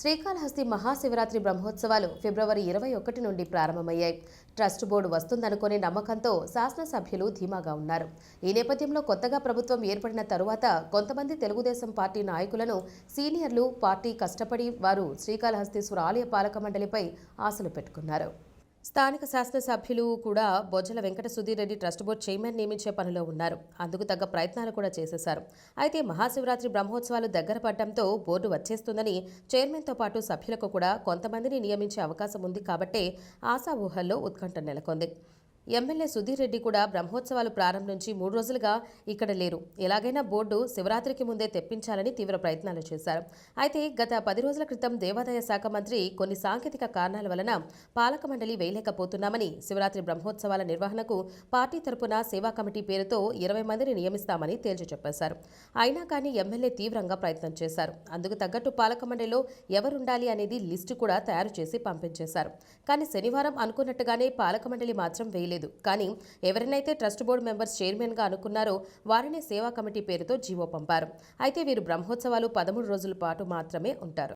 శ్రీకాళహస్తి మహాశివరాత్రి బ్రహ్మోత్సవాలు ఫిబ్రవరి ఇరవై ఒకటి నుండి ప్రారంభమయ్యాయి. ట్రస్ట్ బోర్డు వస్తుందనుకునే నమ్మకంతో శాసనసభ్యులు ధీమాగా ఉన్నారు. ఈ నేపథ్యంలో కొత్తగా ప్రభుత్వం ఏర్పడిన తరువాత కొంతమంది తెలుగుదేశం పార్టీ నాయకులను సీనియర్లు పార్టీ కష్టపడి వారు శ్రీకాళహస్తీశ్వర ఆలయ పాలక మండలిపై ఆశలు పెట్టుకున్నారు. స్థానిక శాసనసభ్యులు కూడా Bojjala Venkata Sudheer Reddy trust board chairman నియమించే పనిలో ఉన్నారు. అందుకు తగ్గ ప్రయత్నాలు కూడా చేసేశారు. అయితే మహాశివరాత్రి బ్రహ్మోత్సవాలు దగ్గర పడడంతో బోర్డు వచ్చేస్తుందని చైర్మన్తో పాటు సభ్యులకు కూడా కొంతమందిని నియమించే అవకాశం ఉంది కాబట్టే ఆశావూహల్లో ఉత్కంఠ నెలకొంది. ఎమ్మెల్యే సుధీర్ రెడ్డి కూడా బ్రహ్మోత్సవాలు ప్రారంభించి మూడు రోజులుగా ఇక్కడ లేరు. ఎలాగైనా బోర్డు శివరాత్రికి ముందే తెప్పించాలని తీవ్ర ప్రయత్నాలు చేశారు. అయితే గత పది రోజుల క్రితం దేవాదాయ శాఖ మంత్రి కొన్ని సాంకేతిక కారణాల వలన పాలక మండలి వేయలేకపోతున్నామని శివరాత్రి బ్రహ్మోత్సవాల నిర్వహణకు పార్టీ తరపున సేవా కమిటీ పేరుతో ఇరవై మందిని నియమిస్తామని తేల్చి చెప్పేశారు. అయినా కానీ ఎమ్మెల్యే తీవ్రంగా ప్రయత్నం చేశారు. అందుకు తగ్గట్టు పాలక మండలిలో ఎవరుండాలి అనేది లిస్టు కూడా తయారు చేసి పంపించేశారు. కానీ శనివారం అనుకున్నట్టుగానే పాలక మండలి మాత్రం వేయలేదు. కానీ ఎవరినైతే ట్రస్ట్ బోర్డు మెంబర్స్ చైర్మన్గా అనుకున్నారో వారినే సేవా కమిటీ పేరుతో జీవో పంపారు. అయితే వీరు బ్రహ్మోత్సవాలు పదమూడు రోజుల పాటు మాత్రమే ఉంటారు.